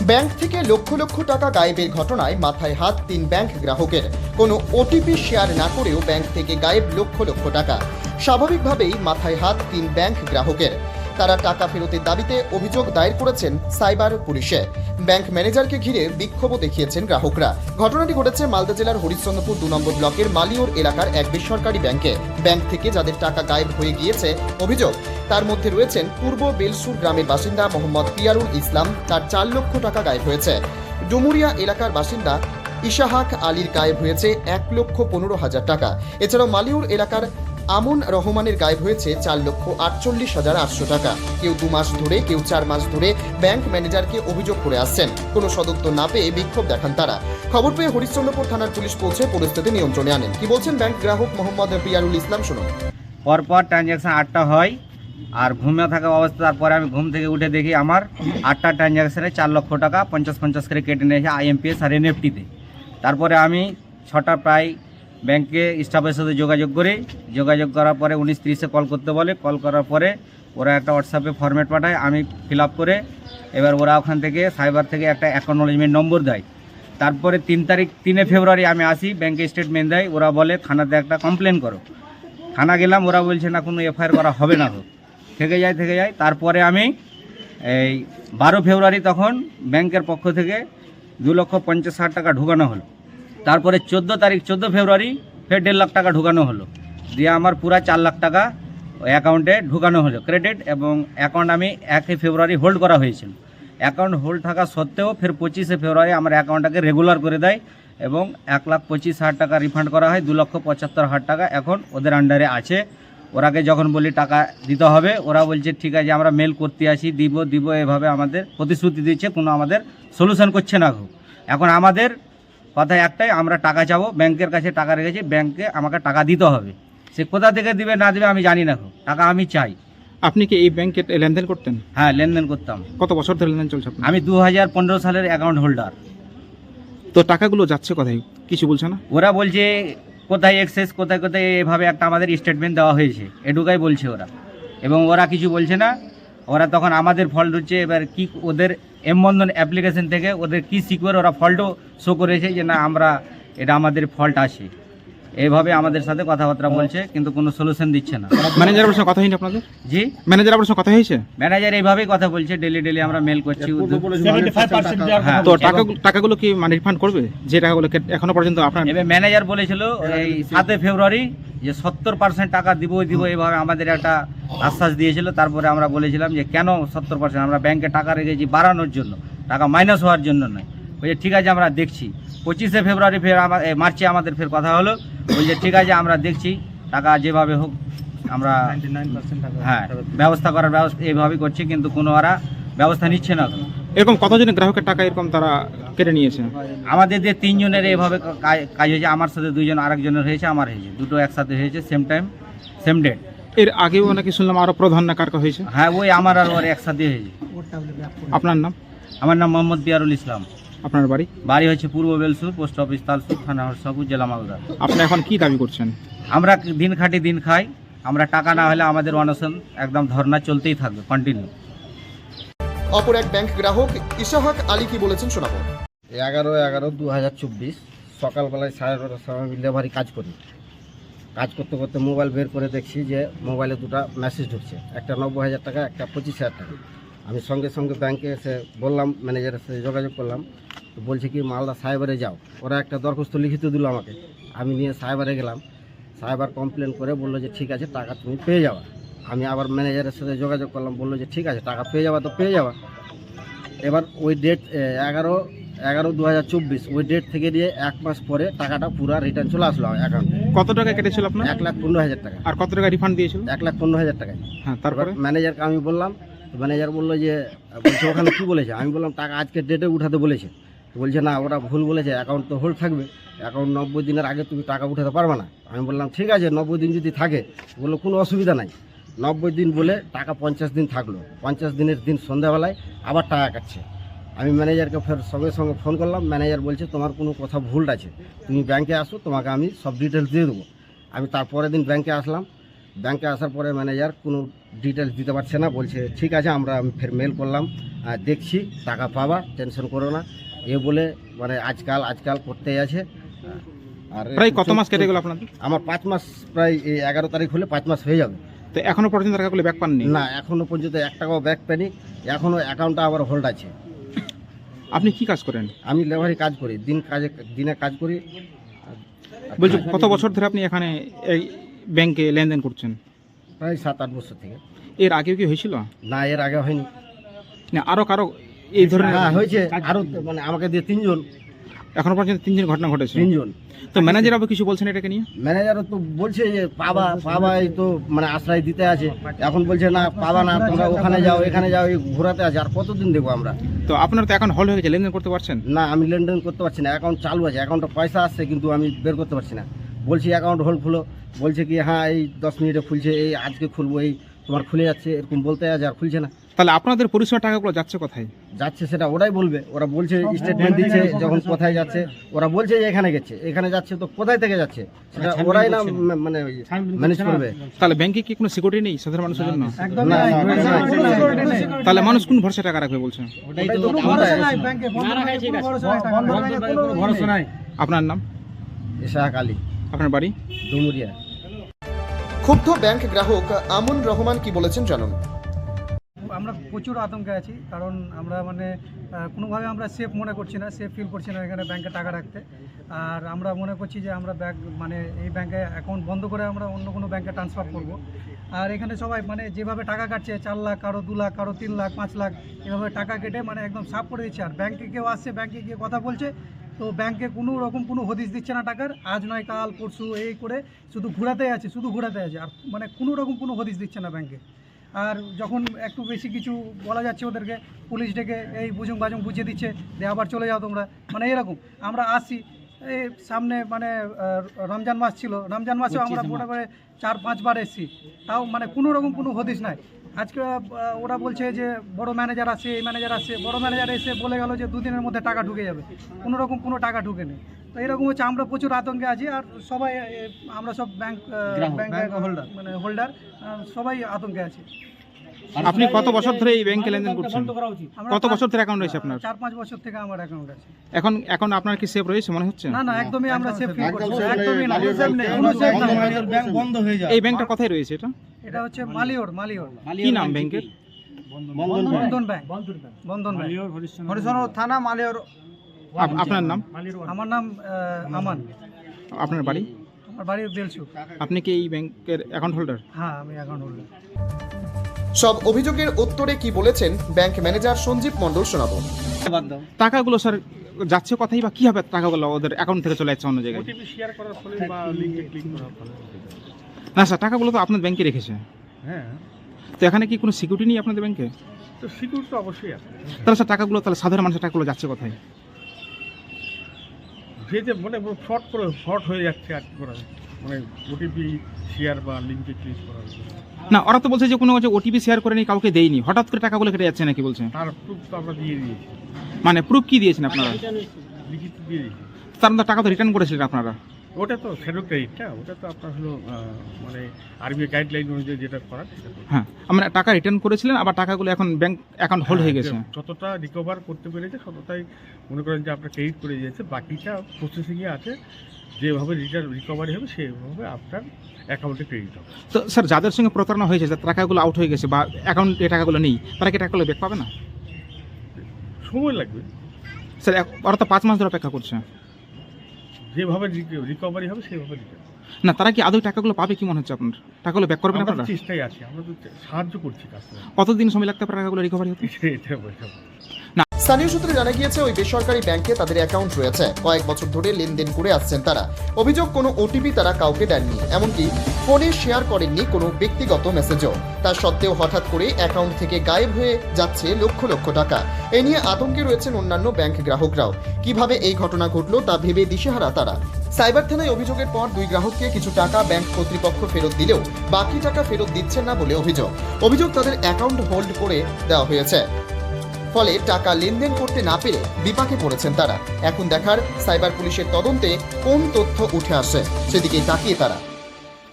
Bank থেকে লক্ষ লক্ষ টাকা গায়েবের ঘটনায় মাথায় হাত তিন ব্যাংক গ্রাহকের। কোনো ওটিপি শেয়ার না করেও ব্যাংক থেকে গায়েব লক্ষ লক্ষ টাকা। স্বাভাবিকভাবেই মাথায় হাত তিন ব্যাংক গ্রাহকের। তারা টাকা ফেরতের দাবিতে অভিযোগ দায়ের করেছেন সাইবার পুলিশে। ব্যাংক ম্যানেজারকে ঘিরে বিক্ষোভও দেখিয়েছেন গ্রাহকরা। ঘটনাটি ঘটেছে মালদা জেলার হরিশ্চন্দ্রপুর দু নম্বর ব্লকের মালিওর এলাকার এক বেসরকারি ব্যাংকে। ব্যাংক থেকে যাদের টাকা গায়েব হয়ে গিয়েছে, অভিযোগ তার মধ্যে রয়েছেন পূর্ব বেলসুর গ্রামের বাসিন্দা মোহাম্মদ পিয়ারুল ইসলাম। তার চার লক্ষ টাকা গায়েব হয়েছে। ডুমুরিয়া এলাকার বাসিন্দা ইশাহাক আলীর গায়েব হয়েছে এক লক্ষ পনেরো হাজার টাকা। এছাড়াও মালিউর এলাকার আমন রহমানের গায়েব হয়েছে চার লক্ষ আটচল্লিশ হাজার আটশো টাকা। কেউ দু মাস ধরে, কেউ চার মাস ধরে ব্যাংক ম্যানেজারকে অভিযোগ করে আসছেন। কোনো সদুত্তর না পেয়ে বিক্ষোভ দেখান তারা। খবর পেয়ে হরিশ্চন্দ্রপুর থানার পুলিশ পৌঁছে পরিস্থিতি নিয়ন্ত্রণে আনেন। কি বলছেন ব্যাংক গ্রাহক মোহাম্মদ পিয়ারুল ইসলাম, শুনুন। পরপর ট্রানজ্যাকশন আটটা হয়। আর ঘুমে থাকা অবস্থা, তারপরে আমি ঘুম থেকে উঠে দেখি আমার আটটা ট্রানজ্যাকশানে চার লক্ষ টাকা, পঞ্চাশ পঞ্চাশ করে কেটে নিয়েছে আইএমপিএস আর এনএফটিতে তারপরে আমি ছটা প্রায় ব্যাংকে স্টাফের সাথে যোগাযোগ করি। যোগাযোগ করার পরে উনিশ তিরিশে কল করতে বলে। কল করার পরে ওরা একটা হোয়াটসঅ্যাপে ফরম্যাট পাঠায়, আমি ফিল করে এবার ওরা ওখান থেকে সাইবার থেকে একটা অ্যাকনোলেজমেন্ট নম্বর দেয়। তারপরে তিন তারিখ, তিনে ফেব্রুয়ারি আমি আসি, ব্যাংকে স্টেটমেন্ট দেয়, ওরা বলে, থানাতে একটা কমপ্লেন করো। থানা গেলাম, ওরা বলছে, না, কোনো এফআইআর করা হবে না হোক থেকে যায় থেকে যায়। তারপরে আমি এই বারো ফেব্রুয়ারি তখন ব্যাংকের পক্ষ থেকে দু লক্ষ পঞ্চাশ হাজার টাকা ঢুকানো হলো। তারপরে চোদ্দ তারিখ, চোদ্দ ফেব্রুয়ারি ফের দেড় লাখ টাকা ঢুকানো হলো। দিয়ে আমার পুরা চার লাখ টাকা অ্যাকাউন্টে ঢুকানো হলো ক্রেডিট এবং অ্যাকাউন্ট আমি একই ফেব্রুয়ারি হোল্ড করা হয়েছিল। অ্যাকাউন্ট হোল্ড থাকা সত্ত্বেও ফের পঁচিশে ফেব্রুয়ারি আমার অ্যাকাউন্টটাকে রেগুলার করে দেয় এবং এক লাখ পঁচিশ হাজার টাকা রিফান্ড করা হয়। দু লক্ষ পঁচাত্তর হাজার টাকা এখন ওদের আন্ডারে আছে। ওরাকে যখন বলি টাকা দিতে হবে ওরা বলছে ঠিক আছে আমরা মেল করতে আসি দিব দিব এভাবে আমাদের প্রতিশ্রুতি দিচ্ছে কোনো আমাদের সলিউশন করছে না খুব এখন আমাদের কথা একটাই আমরা টাকা চাবো ব্যাংকের কাছে টাকা রেখেছি ব্যাংকে আমাকে টাকা দিতে হবে। সে কোথা থেকে দিবে না দেবে আমি জানি না খুব টাকা আমি চাই। আপনি কি এই ব্যাংকে লেনদেন করতেন? হ্যাঁ লেনদেন করতাম। কত বছর ধরে লেনদেন চলছে আমি দু হাজার পনেরো সালের অ্যাকাউন্ট হোল্ডার তো টাকাগুলো যাচ্ছে কোথায়? কিছু বলছে না? ওরা বলছে কোথায় এক্সেস কোথায় কোথায় এভাবে একটা আমাদের স্টেটমেন্ট দেওয়া হয়েছে, এটুকাই বলছে ওরা। এবং ওরা কিছু বলছে না, ওরা তখন আমাদের ফল্ট হচ্ছে, এবার কি ওদের এম বন্ধন অ্যাপ্লিকেশন থেকে ওদের কি সিকিউর ওরা ফল্টও শো করেছে যে না, আমরা, এটা আমাদের ফল্ট আছে। এইভাবে আমাদের সাথে কথাবার্তা বলছে কিন্তু কোনো সলিউশন দিচ্ছে না। ম্যানেজারের সঙ্গে কথা হয়নি আপনাদের? জি? ম্যানেজার আপনার সঙ্গে কথা হয়েছে? ম্যানেজার এইভাবেই কথা বলছে ডেলি ডেলি আমরা মেল করছি হ্যাঁ। তো টাকা টাকাগুলো কি মানে রিফান্ড করবে? যে টাকাগুলো এখনও পর্যন্ত আপনার এবার ম্যানেজার বলেছিল এই সাতই ফেব্রুয়ারি যে সত্তর পার্সেন্ট টাকা দিব দিব এইভাবে আমাদের একটা আশ্বাস দিয়েছিল। তারপরে আমরা বলেছিলাম যে কেন সত্তর পার্সেন্ট আমরা ব্যাংকে টাকা রেখেছি বাড়ানোর জন্য টাকা মাইনাস হওয়ার জন্য নয়। বলছে ঠিক আছে আমরা দেখছি। পঁচিশে ফেব্রুয়ারি ফের আমার মার্চে আমাদের ফের কথা হলো। বলছে ঠিক আছে আমরা দেখছি টাকা যেভাবে হোক আমরা হ্যাঁ ব্যবস্থা করার ব্যবস্থা এইভাবেই করছি কিন্তু কোনো ওরা ব্যবস্থা নিচ্ছে না এরকম কতজনের গ্রাহকের টাকা এরকম তারা কেটে নিয়েছে? আমাদের যে তিনজনের এভাবে কা- কাজ হয়েছে আমার সাথে দুইজন আরেকজনের হয়েছে আমার হয়েছে। দুটো একসাথে হয়েছে সেম টাইম সেম ডেট এর আগেও নাকি শুনলাম আরও প্রধান না কার কার হয়েছে? হ্যাঁ ওই আমার আর ওর একসাথে হয়েছে। আপনার নাম? আমার নাম মোহাম্মদ পিয়ারুল ইসলাম। আপনার বাড়ি? বাড়ি হচ্ছে পূর্ব বেলসুর পোস্ট অফিস তালসুর থানা হরসাপুর জেলা মালদা। আপনি এখন কি দাবি করছেন? আমরা দিন খাটি দিন খাই আমরা টাকা না হলে আমাদের অনশন একদম ধর্না চলতেই থাকবে কন্টিনিউ অপর এক ব্যাংক গ্রাহক ইশাহাক আলী কি বলেছেন শোনাবো। এগারো এগারো দু হাজার চব্বিশ সকালবেলায় সাড়ে নটার সময় আমি লেবারি কাজ করি। কাজ করতে করতে মোবাইল বের করে দেখছি যে মোবাইলে দুটো মেসেজ ঢুকছে। একটা নব্বই হাজার টাকা একটা পঁচিশ হাজার টাকা। আমি সঙ্গে সঙ্গে ব্যাংকে এসে বললাম ম্যানেজারের সাথে যোগাযোগ করলাম। তো বলছে কি মালদা সাইবারে যাও। ওরা একটা দরখাস্ত লিখিত দিল আমাকে। আমি নিয়ে সাইবারে গেলাম। সাইবার কমপ্লেন করে বলল যে ঠিক আছে টাকা তুমি পেয়ে যাওয়া আমি আবার ম্যানেজারের সাথে যোগাযোগ করলাম বলল যে ঠিক আছে টাকা পেয়ে যাওয়া তো পেয়ে যাওয়া এবার ওই ডেট এগারো এগারো দু হাজার চব্বিশ ওই ডেট থেকে দিয়ে এক মাস পরে টাকাটা পুরো রিটার্ন চলে আসলো অ্যাকাউন্টে কত টাকা কেটেছিল আপনার? এক লাখ পনেরো হাজার টাকা। আর কত টাকা রিফান্ড দিয়েছিল? এক লাখ পনেরো হাজার টাকা হ্যাঁ তারপর? তারপরে ম্যানেজারকে আমি বললাম ম্যানেজার বলল যে, বলছে, ওখানে কী বলেছে? আমি বললাম, টাকা আজকে ডেটে উঠাতে বলেছে। বলছে, না ওরা ভুল বলেছে অ্যাকাউন্ট তো হোল্ড থাকবে। অ্যাকাউন্ট নব্বই দিনের আগে তুমি টাকা উঠাতে পারবে না। আমি বললাম, ঠিক আছে, নব্বই দিন যদি থাকে, বলল, কোনো অসুবিধা নাই। নব্বই দিন বলে টাকা পঞ্চাশ দিন থাকল। পঞ্চাশ দিনের দিন সন্ধ্যাবেলায় আবার টাকা কাটছে। আমি ম্যানেজারকে ফের সঙ্গে সঙ্গে ফোন করলাম। ম্যানেজার বলছে, তোমার কোনো কথা ভুল আছে। তুমি ব্যাংকে আসো, তোমাকে আমি সব ডিটেলস দিয়ে দেবো। আমি তারপরের দিন ব্যাংকে আসলাম। ব্যাংকে আসার পরে ম্যানেজার কোনো ডিটেলস দিতে পারছে না বলছে ঠিক আছে আমরা আমি ফের মেল করলাম আর দেখছি টাকা পাবা টেনশন করো না। এ বলে মানে আজকাল আজকাল করতেই আছে। আর প্রায় কত মাস কেটে গেল আপনাদের? আমার পাঁচ মাস প্রায় এই এগারো তারিখ হলে পাঁচ মাস হয়ে যাবে। তো এখনও পর্যন্ত টাকাগুলো ব্যাক পাননি? না এখনও পর্যন্ত এক টাকাও ব্যাক পেনি এখনও অ্যাকাউন্টটা আবার হোল্ড আছে। আপনি কি কাজ করেন? আমি লেবারি কাজ করি দিন কাজে দিনে কাজ করি। বলছি কত বছর ধরে আপনি এখানে এই ব্যাংকে লেনদেন করছেন? প্রায় সাত আট বছর থেকে। এর আগেও কি হয়েছিল? না এর আগে হয়নি। না আরও কারও এই ধরনের হ্যাঁ হয়েছে। আরও মানে আমাকে দিয়ে তিনজন। এখনও পর্যন্ত তিনজন ঘটনা ঘটেছে। তিনজন। তো ম্যানেজার আবার কিছু বলছেন এটাকে নিয়ে? ম্যানেজারও তো বলছে যে পাবা পাবা এই তো মানে আশ্রয় দিতে আছে। এখন বলছে না পাবা না তোমরা ওখানে যাও এখানে যাও এই ঘোরাতে আছে। আর কতদিন দেখব আমরা? তো আপনার তো এখন হল হয়ে গেছে লেনদেন করতে পারছেন? না আমি লেনদেন করতে পারছি না। অ্যাকাউন্ট চালু আছে অ্যাকাউন্টে পয়সা আসছে কিন্তু আমি বের করতে পারছি না। বলছি অ্যাকাউন্ট হোল্ড খুলো। বলছে কি হ্যাঁ এই দশ মিনিটে খুলছে এই আজকে খুলবো এই তোমার খুলে যাচ্ছে এরকম বলতে আছে আর খুলছে না তাহলে আপনাদের পরিষেবা টাকাগুলো যাচ্ছে কোথায় যাচ্ছে সেটা ওরাই বলবে ওরা বলছে স্টেটমেন্ট দিচ্ছে যখন কোথায় যাচ্ছে ওরা বলছে যে এখানে গেছে এখানে যাচ্ছে তো কোথায় থেকে যাচ্ছে সেটা ওরাই না মানে ম্যানেজ করবে তাহলে ব্যাংকে কি কোনো সিকিউরিটি নেই সাধারণ মানুষের জন্য। তাহলে মানুষ কোন ভরসা টাকা রাখবে বলছেন ওটাই তো চিন্তায় আছে। আপনার নাম ইশাক আলী আপনার বাড়ি ডুমুরিয়া ক্ষুব্ধ ব্যাংক গ্রাহক আমুন রহমান কি বলেছেন জানুন। আমরা প্রচুর আতঙ্কে আছি, কারণ আমরা মানে কোনোভাবে আমরা সেফ মনে করছি না সেফ ফিল করছি না এখানে ব্যাংকে টাকা রাখতে। আর আমরা মনে করছি যে আমরা ব্যাংক মানে এই ব্যাংকে অ্যাকাউন্ট বন্ধ করে আমরা অন্য কোনো ব্যাংকে ট্রান্সফার করব। আর এখানে সবাই মানে যেভাবে টাকা কাটছে, চার লাখ, কারও দু লাখ, কারও তিন লাখ, পাঁচ লাখ, এভাবে টাকা কেটে মানে একদম সাফ করে দিচ্ছে। আর ব্যাংকে কেউ আসছে, ব্যাংকে গিয়ে কথা বলছে তো ব্যাংকে কোনো রকম কোনো হদিশ দিচ্ছে না টাকার। আজ নয় কাল পরশু এই করে শুধু ঘোরাতে আছে শুধু ঘোরাতে আছে। আর মানে কোনো রকম কোনো হদিশ দিচ্ছে না ব্যাংকে। আর যখন একটু বেশি কিছু বলা যাচ্ছে ওদেরকে পুলিশ ডেকে এই বুঝুং বাজুং বুঝিয়ে দিচ্ছে যে আবার চলে যাও তোমরা। মানে এরকম। আমরা আসি এই সামনে মানে রমজান মাস ছিল। রমজান মাসেও আমরা মোটা করে চার পাঁচবার এসেছি। তাও মানে কোনো রকম কোনো হদিশ নাই। আজকে ওরা বলছে যে বড় ম্যানেজার আছে এই ম্যানেজার আছে বড় ম্যানেজার এসে বলে গেল যে দুদিনের মধ্যে টাকা ঢুকে যাবে। কোনোরকম কোনো টাকা ঢুকে নেই। তো এরকম হচ্ছে আমরা প্রচুর আতঙ্কে আছি আর সবাই আমরা সব ব্যাংক ব্যাংক হোল্ডার মানে হোল্ডার সবাই আতঙ্কে আছি। আপনি কত বছর ধরে এই ব্যাংকে লেনদেন করছেন? কত বছর ধরে অ্যাকাউন্ট রয়েছে আপনার? চার পাঁচ বছর থেকে আমার অ্যাকাউন্ট আছে এখন এখন আপনার কি সেফ রয়েছে মনে হচ্ছে? না না একদমই আমরা সেফ ফিল করছি। একদমই না নেই, কোনো safe নেই, কোনো safe নেই। বন্ধ হয়ে যায় এই ব্যাংকটা কোথায় রয়েছে এটা? এটা হচ্ছে মালিওর মালিওর। কি নাম ব্যাংকের বন্ধন ব্যাংক। বন্ধন ব্যাংক। হরিশনগর থানা মালিয়র আপনার নাম? আমার নাম আমান। আপনার বাড়ি? আমার বাড়ি বেলসু আপনি কি এই ব্যাংকের অ্যাকাউন্ট হোল্ডার হ্যাঁ আমি অ্যাকাউন্ট হোল্ডার সব অভিযোগের উত্তরে কি বলেছেন ব্যাংক ম্যানেজার সঞ্জীব মণ্ডল শোনাবো। টাকাগুলো স্যার যাচ্ছে কথাই বা কি হবে? টাকাগুলো ওদের অ্যাকাউন্ট থেকে চলে যাচ্ছে অন্য জায়গায়। না স্যার টাকাগুলো তো আপনার ব্যাংকে রেখেছে। হ্যাঁ। তো এখানে কি কোনো সিকিউরিটি নেই আপনাদের ব্যাংকে তো সিকিউর তো অবশ্যই আছে। তাহলে স্যার টাকাগুলো তাহলে সাধারণ মানুষের টাকাগুলো যাচ্ছে কোথায়? যে যে মানে শর্ট করে শর্ট হয়ে যাচ্ছে আর কি করা যায়। মানে ওটিপি শেয়ার বা লিঙ্কে ক্লিক করা যায়। না ওরা তো বলছে যে কোনো ওটিপি শেয়ার করেনি কাউকে দেয়নি। হঠাৎ করে টাকাগুলো কেটে যাচ্ছে নাকি বলছে? তার প্রুফ তো আমরা দিয়ে দিয়েছি। মানে প্রুফ কি দিয়েছেন আপনারা? লিখিত দিয়ে দিয়েছি। তার টাকা তো রিটার্ন করেছিলেন আপনারা। ওটা তো শ্যাডো ক্রেডিটটা ওটা তো আপনার হলো মানে আরবিআই গাইডলাইন অনুযায়ী যেটা করার সেটা হ্যাঁ আমরা টাকা রিটার্ন করেছিলেন আবার টাকাগুলো এখন ব্যাংক অ্যাকাউন্ট হোল্ড হয়ে গেছে। হ্যাঁ, যতটা রিকভার করতে পেরেছে ততটাই মনে করেন যে আপনার ক্রেডিট করে দিয়েছে। বাকিটা প্রসেসিংয়ে আছে যেভাবে রিটার্ন রিকভারি হবে সেভাবে আপনার অ্যাকাউন্টে ক্রেডিট হবে। তো স্যার যাদের সঙ্গে প্রতারণা হয়েছে টাকাগুলো আউট হয়ে গেছে বা অ্যাকাউন্টে টাকাগুলো নেই তারা কি টাকাগুলো ব্যাক পাবে না? সময় লাগবে। স্যার এক- ওরা তো পাঁচ মাস ধরে অপেক্ষা করছে। যেভাবে রিকভারি হবে সেভাবে দিতে না তারা কি আদৌ টাকাগুলো পাবে কি মনে হচ্ছে আপনার? টাকাগুলো ব্যাক করবেন না চেষ্টাই আপনারা? চেষ্টাই আছি আমরা তো সাহায্য করছি কাস্টমার কতদিন সময় লাগতে পারে টাকাগুলো রিকভারি হতে? এটা বলতে স্থানীয় সূত্রে জানা গিয়েছে, ওই বেসরকারি ব্যাংকে তাদের অ্যাকাউন্ট রয়েছে। কয়েক বছর ধরে লেনদেন করে আসছেন তারা। অভিযোগ, কোনো ওটিপি তারা কাউকে দেননি। এমনকি ফোনে শেয়ার করেননি কোনো ব্যক্তিগত মেসেজও। তা সত্ত্বেও হঠাৎ করে অ্যাকাউন্ট থেকে গায়েব হয়ে যাচ্ছে লক্ষ লক্ষ টাকা। এ নিয়ে আতঙ্কে রয়েছেন অন্যান্য ব্যাংক গ্রাহকরাও। কীভাবে এই ঘটনা ঘটলো তা ভেবে দিশেহারা তারা। সাইবার থানায় অভিযোগের পর দুই গ্রাহককে কিছু টাকা ব্যাংক কর্তৃপক্ষ ফেরত দিলেও বাকি টাকা ফেরত দিচ্ছেন না বলে অভিযোগ। অভিযোগ তাদের অ্যাকাউন্ট হোল্ড করে দেওয়া হয়েছে। ফলে টাকা লেনদেন করতে না পেরে বিপাকে পড়েছেন তারা। এখন দেখার সাইবার পুলিশের তদন্তে কোন তথ্য উঠে আসে সেদিকেই তাকিয়ে তারা।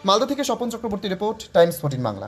মালদা থেকে Swapan Chakraborty report, Times fourteen Bangla.